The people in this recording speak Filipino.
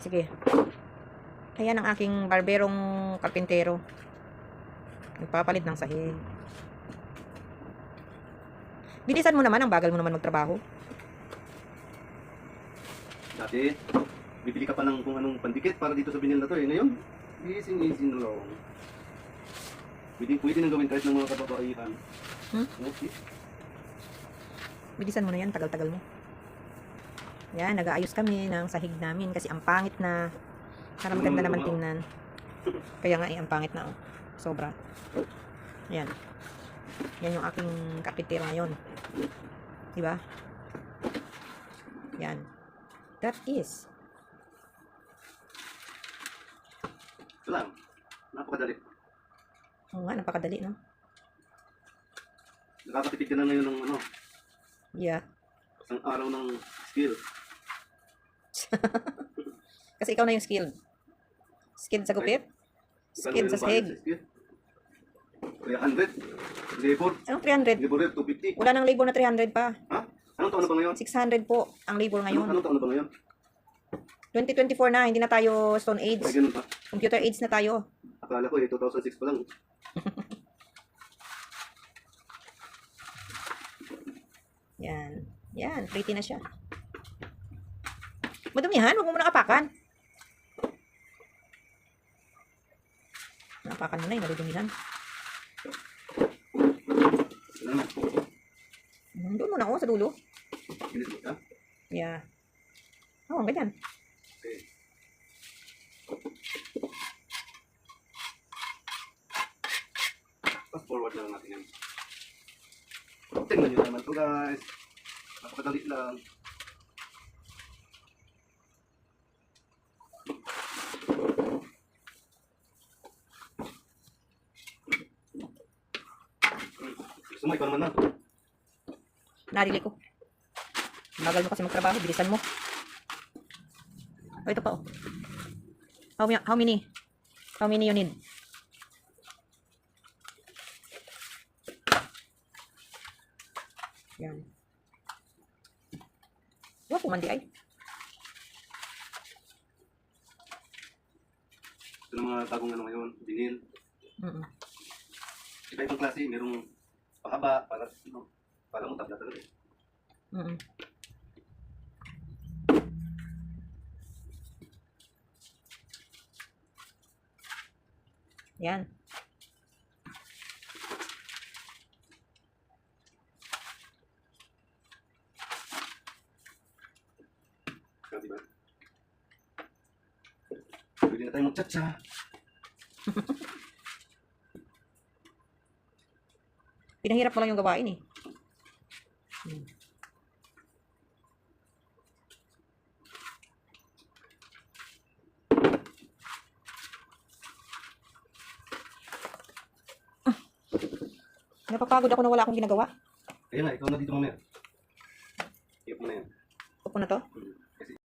Sige. Ayan ang aking barberong karpintero. Nagpapalit ng sahig. Bilisan mo naman, ang bagal mo naman magtrabaho. Dati, bibili ka pa ng kung anong pandikit para dito sa binil na to eh. Ngayon, easy easy na lang. Pwede, pwede nang gawin kahit ng mga kababaihan. Hmm? Okay. Bilisan mo na yan, tagal-tagal mo. Yan, nag-aayos kami ng sahig namin kasi ang pangit na. Para maganda naman tingnan. Kaya nga eh, ang pangit na. Oh. Sobra. Yan. Yan yung aking kapitero ngayon. Diba? Yan. That is. Ito lang. Napakadali. Oo nga, napakadali, no? Nakakatipid ka na ngayon ng ano, Yeah. Isang araw ng skill. Kasi ikaw na yung skilled. Skilled sa gupit? Skilled sa sahig. Kaya 100. Labor. Anong 300? Labor rate, 250. Wala nang labor na 300 pa. Ha? Anong taon na ba ngayon? 600 po ang labor Anong, ngayon. anong taon na ba ngayon? 2024 na, hindi na tayo Stone Ay, Age. ganun pa. Computer Age na tayo. Akala ko eh, 2006 pa lang. Yan. Yan, pretty na siya. Madumihan, huwag mo muna kapakan. Napakan mo na yung madudumihan. Hmm, Doon muna ako sa dulo. Yeah. Oo, oh, ganyan. Okay. Forward lang natin yan. Tingnan nyo naman to guys. Napakadali lang. Gusto mo, ikaw naman na. Narili ko. Bagal mo kasi magtrabaho, bilisan mo. Oh, ito pa oh. How, how many? How many you need? Yan. Wala pumandi ay. Ito ng mga bagong ano ngayon, vinil. Mm Iba-ibang klase, merong pahaba, para, ano, para mo tabla talaga. -mm. Yan. Ah, diba? Pwede na tayo mag-chat-cha. Pinahirap mo lang yung gawain eh. Hmm. Ah. Napapagod ako na wala akong ginagawa. Kaya nga, ikaw na dito mamaya. Iyap mo na yan. Upo na to. Hmm.